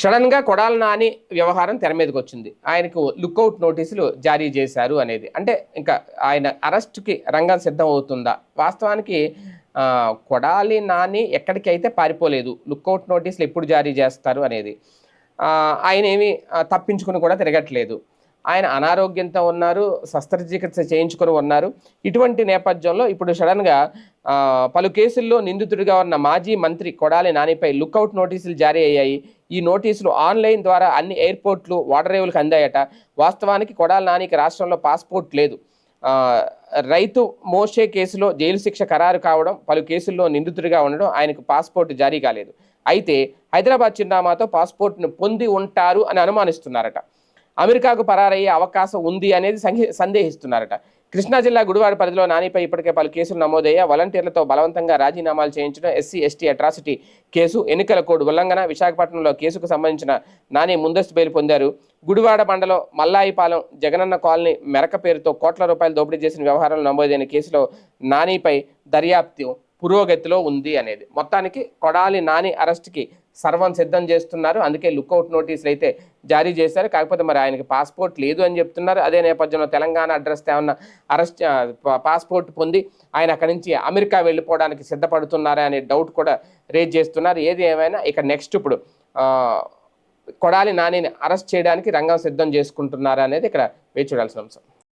సడన్గా కొడాల నాని వ్యవహారం తెర మీదకి వచ్చింది ఆయనకు లుక్అవుట్ నోటీసులు జారీ చేశారు అనేది. అంటే ఇంకా ఆయన అరెస్ట్కి రంగం సిద్ధం అవుతుందా? వాస్తవానికి కొడాలి నాని ఎక్కడికైతే పారిపోలేదు లుక్అవుట్ నోటీసులు ఎప్పుడు జారీ చేస్తారు అనేది. ఆయన ఏమి తప్పించుకుని కూడా తిరగట్లేదు. ఆయన అనారోగ్యంతో ఉన్నారు శస్త్రచికిత్స చేయించుకొని ఉన్నారు. ఇటువంటి నేపథ్యంలో ఇప్పుడు సడన్గా పలు కేసుల్లో నిందితుడిగా ఉన్న మాజీ మంత్రి కొడాలి నానిపై లుక్అవుట్ నోటీసులు జారీ అయ్యాయి. ఈ నోటీసులు ఆన్లైన్ ద్వారా అన్ని ఎయిర్పోర్ట్లు వాటరేవులకు అందాయట. వాస్తవానికి కొడాలి నానికి రాష్ట్రంలో పాస్పోర్ట్ లేదు. రైతు మోషే కేసులో జైలు శిక్ష ఖరారు కావడం పలు కేసుల్లో నిందితుడిగా ఉండడం ఆయనకు పాస్పోర్ట్ జారీ కాలేదు. అయితే హైదరాబాద్ చిరునామాతో పాస్పోర్ట్ను పొంది ఉంటారు అని అనుమానిస్తున్నారట. అమెరికాకు పరారయ్యే అవకాశం ఉంది అనేది సందేహిస్తున్నారట. కృష్ణా జిల్లా గుడివాడ పరిధిలో నానిపై ఇప్పటికే పలు కేసులు నమోదయ్యా వాలంటీర్లతో బలవంతంగా రాజీనామాలు చేయించడం ఎస్సీ ఎస్టీ అట్రాసిటీ కేసు ఎన్నికల కోడ్ ఉల్లంఘన విశాఖపట్నంలో కేసుకు సంబంధించిన నాని ముందస్తు బెయిల్ పొందారు. గుడివాడ మండలం మల్లాయిపాలెం జగనన్న కాలనీ మెరక పేరుతో కోట్ల రూపాయలు దోపిడీ చేసిన వ్యవహారంలో నమోదైన కేసులో నానిపై దర్యాప్తు పురోగతిలో ఉంది అనేది. మొత్తానికి కొడాలి నాని అరెస్ట్కి సర్వం సిద్ధం చేస్తున్నారు. అందుకే లుక్అవుట్ నోటీసులు అయితే జారీ చేశారు. కాకపోతే మరి ఆయనకి పాస్పోర్ట్ లేదు అని చెప్తున్నారు. అదే నేపథ్యంలో తెలంగాణ అడ్రస్ ఏమన్నా అరెస్ట్ పాస్పోర్ట్ పొంది ఆయన అక్కడి నుంచి అమెరికా వెళ్ళిపోవడానికి సిద్ధపడుతున్నారా అనే డౌట్ కూడా రేజ్ చేస్తున్నారు. ఏది ఏమైనా ఇక నెక్స్ట్ ఇప్పుడు కొడాలి నానిని అరెస్ట్ చేయడానికి రంగం సిద్ధం చేసుకుంటున్నారా అనేది ఇక్కడ వేచి చూడాల్సిన అంశం.